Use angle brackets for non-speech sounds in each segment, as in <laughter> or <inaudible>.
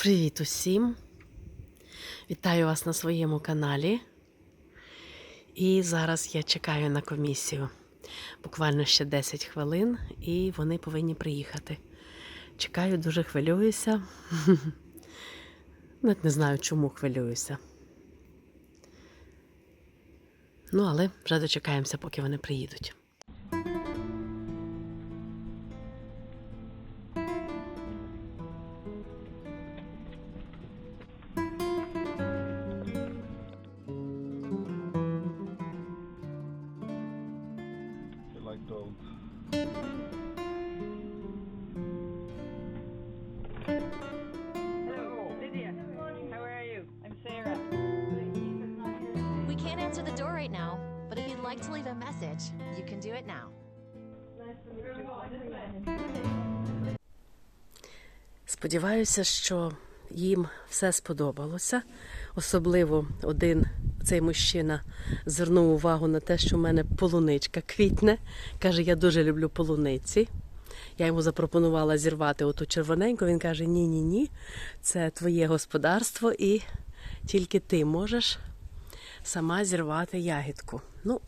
Привіт усім! Вітаю вас на своєму каналі. І зараз я чекаю на комісію. Буквально ще 10 хвилин, і вони повинні приїхати. Чекаю, дуже хвилююся. <laughs> Навіть не знаю, чому хвилююся. Ну, але вже дочекаємося, поки вони приїдуть. Like to leave a message, you can do it now. Сподіваюся, що їм все сподобалося. Особливо один цей мужчина звернув увагу на те, що в мене полуничка квітне. Каже, я дуже люблю полуниці. Я йому запропонувала зірвати оту червоненьку. Він каже: Ні, ні, ні, це твоє господарство, і тільки ти можеш сама зірвати ягідку. Ну,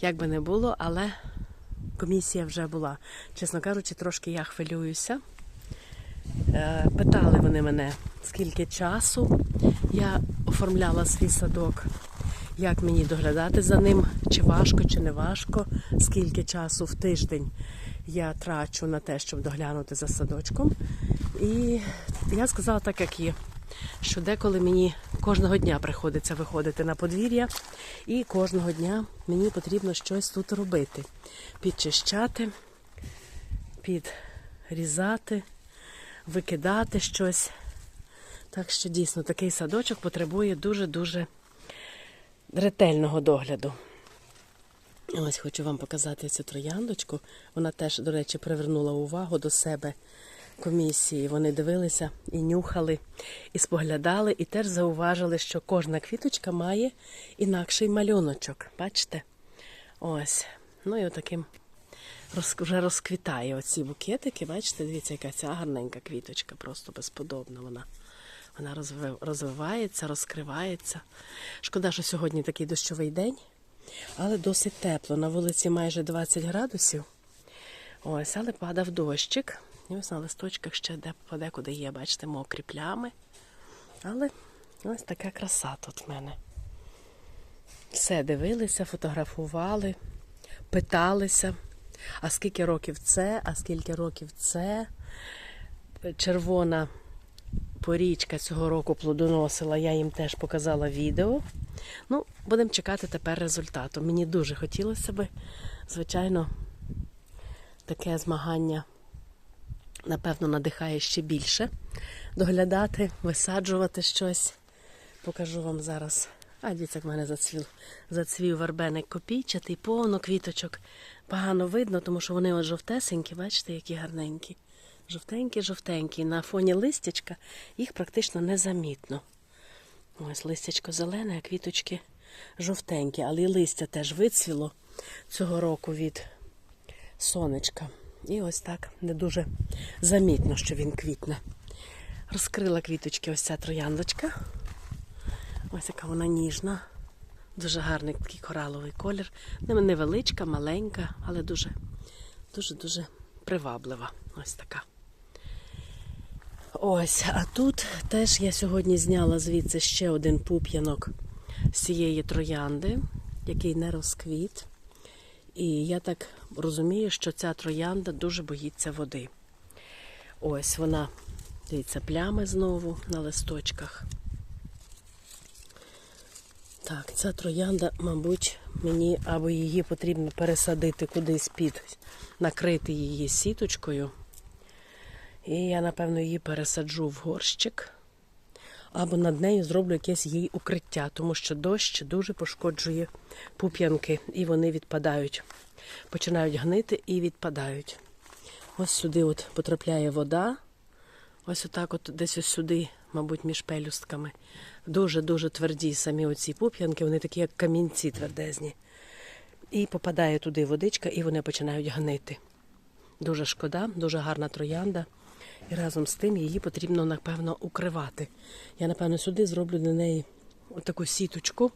як би не було, але комісія вже була. Чесно кажучи, трошки я хвилююся. Е, Питали вони мене, скільки часу я оформляла свій садок, як мені доглядати за ним, чи важко, чи не важко, скільки часу в тиждень я трачу на те, щоб доглянути за садочком. І я сказала так, як є, що деколи мені кожного дня приходиться виходити на подвір'я, і кожного дня мені потрібно щось тут робити: підчищати, підрізати викидати щось. Так що дійсно такий садочок потребує дуже-дуже ретельного догляду. Ось хочу вам показати цю трояндочку. Вона теж, до речі, привернула увагу до себе комісії. Вони дивилися і нюхали, і споглядали, і теж зауважили, що кожна квіточка має інакший малюночок. Бачите? Ось. Ну і отаким вже розквітає оці букетики. Бачите, дивіться, яка ця гарненька квіточка, просто безподобна вона. Вона розвивається, розкривається. Шкода, що сьогодні такий дощовий день, але досить тепло. На вулиці майже 20 градусів. Ось, але падав дощик. Ось на листочках ще де подекуди є, бачите, мокрі плями. Але ось така краса тут в мене. Все дивилися, фотографували, питалися. А скільки років це, а скільки років це. Червона порічка цього року плодоносила, я їм теж показала відео. Ну, будемо чекати тепер результату. Мені дуже хотілося би, звичайно, таке змагання, напевно, надихає ще більше доглядати, висаджувати щось. Покажу вам зараз. А дивіться, в мене зацвів, зацвів вербеник копійчатий, повно квіточок. Погано видно, тому що вони от жовтесенькі, бачите, які гарненькі. Жовтенькі, жовтенькі. На фоні листячка їх практично незамітно. Ось листячко зелене, а квіточки жовтенькі, але і листя теж вицвіло цього року від сонечка. І ось так не дуже замітно, що він квітне. Розкрила квіточки ось ця трояндочка. Ось яка вона ніжна. Дуже гарний такий кораловий колір. Невеличка, маленька, але дуже, дуже, дуже приваблива. Ось така. Ось, а тут теж я сьогодні зняла звідси ще один пуп'янок з цієї троянди, який не розквіт. І я так розумію, що ця троянда дуже боїться води. Ось вона, дивіться, плями знову на листочках. Так, ця троянда, мабуть, мені або її потрібно пересадити кудись під, накрити її сіточкою. І я, напевно, її пересаджу в горщик. Або над нею зроблю якесь їй укриття, тому що дощ дуже пошкоджує пуп'янки, і вони відпадають. Починають гнити і відпадають. Ось сюди от потрапляє вода. Ось отак, от десь ось сюди, мабуть, між пелюстками. Дуже-дуже тверді самі оці пуп'янки, вони такі, як камінці твердезні. І попадає туди водичка, і вони починають гнити. Дуже шкода, дуже гарна троянда. І разом з тим її потрібно, напевно, укривати. Я, напевно, сюди зроблю для неї таку сіточку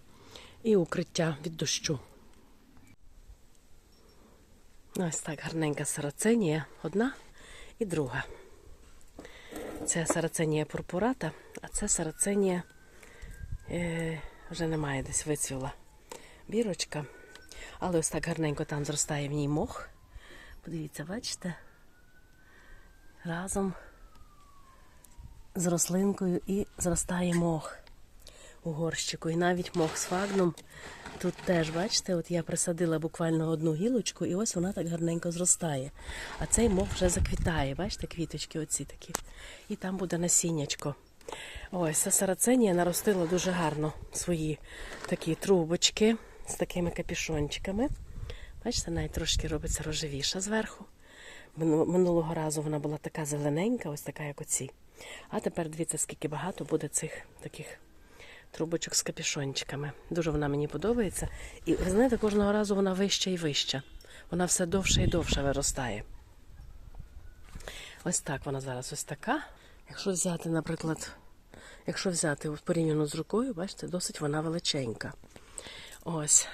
і укриття від дощу. Ось так гарненька сараценія, одна і друга. Це сараценія пурпурата, а це сараценія е, вже немає десь вицвіла бірочка. Але ось так гарненько там зростає в ній мох. Подивіться, бачите? Разом з рослинкою і зростає мох у горщику. І навіть мох з фагном тут теж, бачите, от я присадила буквально одну гілочку, і ось вона так гарненько зростає. А цей мох вже заквітає, бачите, квіточки оці такі. І там буде насіннячко. Ось, сараценія наростила дуже гарно свої такі трубочки з такими капішончиками. Бачите, навіть трошки робиться рожевіша зверху. Мину- Минулого разу вона була така зелененька, ось така, як оці. А тепер дивіться, скільки багато буде цих таких трубочок з капішончиками. Дуже вона мені подобається. І ви знаєте, кожного разу вона вища і вища. Вона все довше і довше виростає. Ось так вона зараз ось така. Якщо взяти, наприклад, якщо взяти порівняно з рукою, бачите, досить вона величенька. Ось.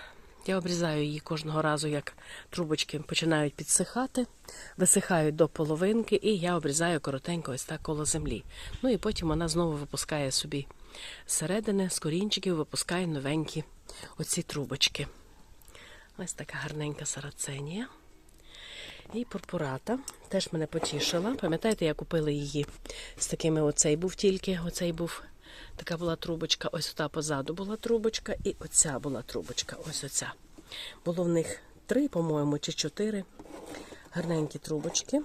Я обрізаю її кожного разу, як трубочки починають підсихати, висихають до половинки, і я обрізаю коротенько ось так коло землі. Ну і потім вона знову випускає собі зсередини, з корінчиків випускає новенькі оці трубочки. Ось така гарненька сараценія. І пурпурата теж мене потішила. Пам'ятаєте, я купила її з такими оцей був тільки, оцей був, така була трубочка, ось та позаду була трубочка, і оця була трубочка, ось оця. Було в них три, по-моєму, чи чотири гарненькі трубочки.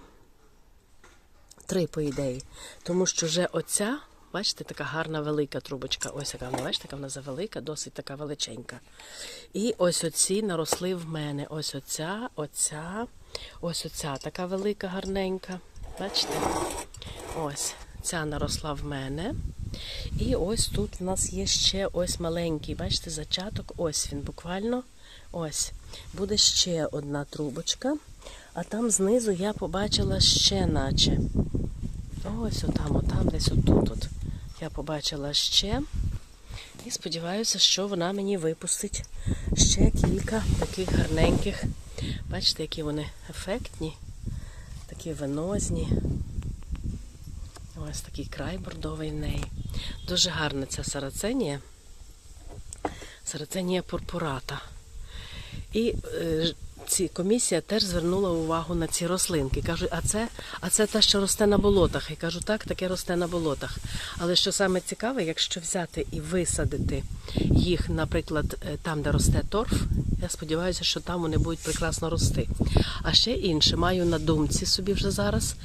Три, по ідеї. Тому що вже оця, бачите, така гарна велика трубочка. Ось яка вона, бачите, яка вона завелика, досить така величенька. І ось оці наросли в мене. Ось оця, оця, ось оця така велика, гарненька. Бачите? Ось, ця наросла в мене. І ось тут в нас є ще ось маленький, бачите, зачаток. Ось він буквально. Ось. Буде ще одна трубочка. А там знизу я побачила ще наче. Ось отам, отам, десь отут. От. Я побачила ще. І сподіваюся, що вона мені випустить ще кілька таких гарненьких. Бачите, які вони ефектні, такі венозні. Ось такий край бордовий в неї. Дуже гарна ця сараценія. Сараценія пурпурата. І е, ці комісія теж звернула увагу на ці рослинки. Кажуть, а це, а це те, що росте на болотах. Я кажу, так, таке росте на болотах. Але що саме цікаве, якщо взяти і висадити їх, наприклад, е, там, де росте торф, я сподіваюся, що там вони будуть прекрасно рости. А ще інше, маю на думці собі вже зараз.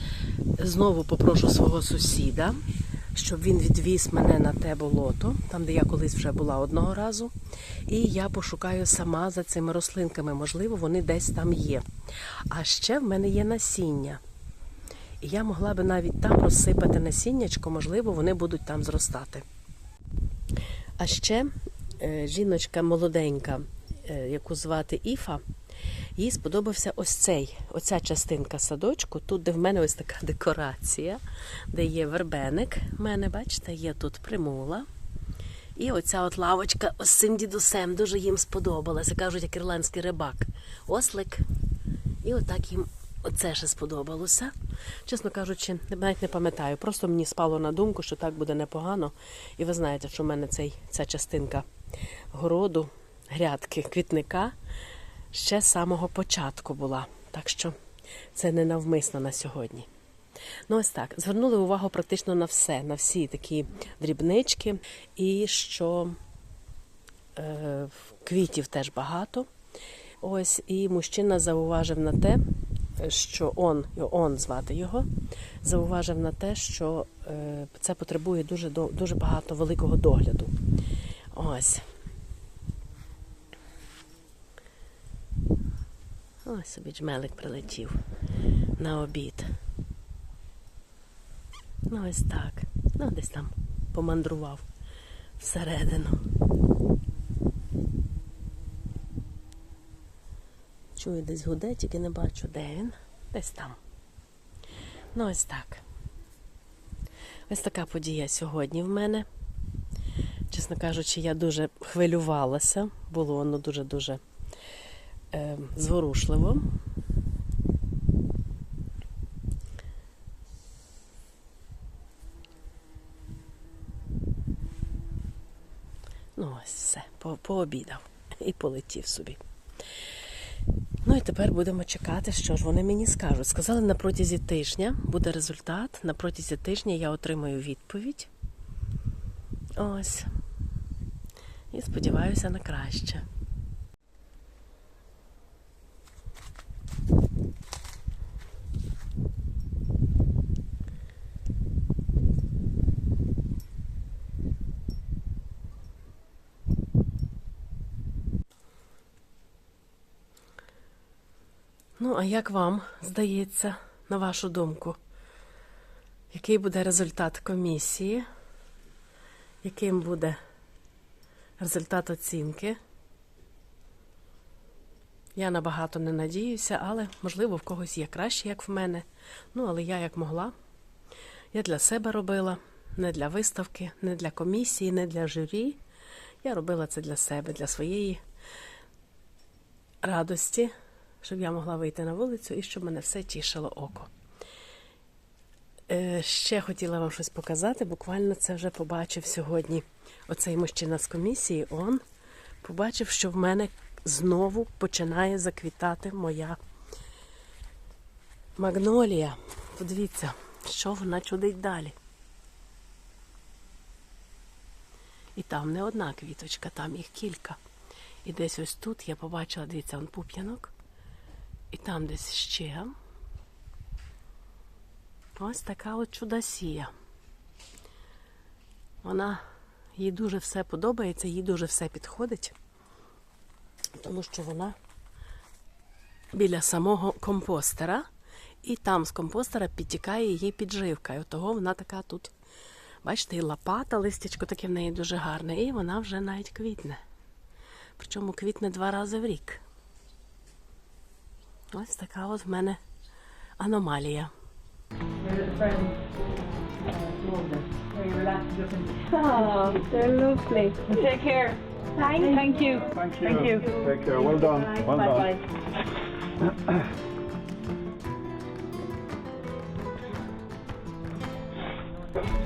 Знову попрошу свого сусіда, щоб він відвіз мене на те болото, там, де я колись вже була одного разу. І я пошукаю сама за цими рослинками. Можливо, вони десь там є. А ще в мене є насіння. І я могла би навіть там розсипати насіннячко, можливо, вони будуть там зростати. А ще е, жіночка молоденька, е, яку звати Іфа, їй сподобався ось цей, оця частинка садочку, тут, де в мене ось така декорація, де є вербеник. В мене, бачите, є тут примула. І оця от лавочка з цим дідусем дуже їм сподобалася. Кажуть, як ірландський рибак. Ослик. І отак їм оце ще сподобалося. Чесно кажучи, навіть не пам'ятаю. Просто мені спало на думку, що так буде непогано. І ви знаєте, що в мене цей, ця частинка городу, грядки, квітника ще з самого початку була. Так що це не навмисно на сьогодні. Ну, ось так. Звернули увагу практично на все, на всі такі дрібнички. І що е, квітів теж багато. Ось, і мужчина зауважив на те, що он, он звати його, зауважив на те, що е, це потребує дуже, дуже багато великого догляду. Ось. Ось собі джмелик прилетів на обід. Ну, ось так. Ну, десь там помандрував всередину. Чую, десь гуде, тільки не бачу, де він. Десь там. Ну, ось так. Ось така подія сьогодні в мене. Чесно кажучи, я дуже хвилювалася. Було воно дуже-дуже зворушливо. Ну, ось все, по- пообідав <laughs> і полетів собі. Ну і тепер будемо чекати, що ж вони мені скажуть. Сказали, на протязі тижня буде результат. На протязі тижня я отримаю відповідь. Ось. І сподіваюся на краще. Ну, а як вам здається, на вашу думку, який буде результат комісії? Яким буде результат оцінки? Я набагато не надіюся, але можливо в когось є краще, як в мене. Ну, але я як могла. Я для себе робила, не для виставки, не для комісії, не для журі. Я робила це для себе, для своєї радості, щоб я могла вийти на вулицю і щоб мене все тішило око. Е, ще хотіла вам щось показати. Буквально це вже побачив сьогодні оцей мужчина з комісії. Он побачив, що в мене знову починає заквітати моя магнолія. Подивіться, що вона чудить далі. І там не одна квіточка, там їх кілька. І десь ось тут я побачила, дивіться, он пуп'янок. І там десь ще. Ось така от чудосія. Вона їй дуже все подобається, їй дуже все підходить, тому що вона біля самого компостера, і там з компостера підтікає її підживка. І того вона така тут, бачите, і лопата, листячко таке в неї дуже гарне, і вона вже навіть квітне. Причому квітне два рази в рік. Ось така от в мене аномалія. Oh, they're lovely. Take care. Thank, thank you. Thank you. Thank you. Take care. Well done. Well bye done. bye. Ну, <clears throat>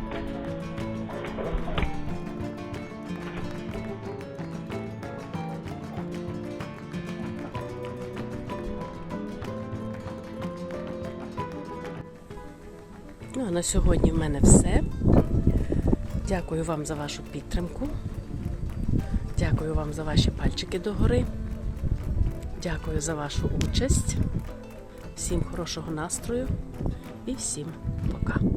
А на сьогодні в мене все. Дякую вам за вашу підтримку. Дякую вам за ваші пальчики догори. Дякую за вашу участь. Всім хорошого настрою і всім пока.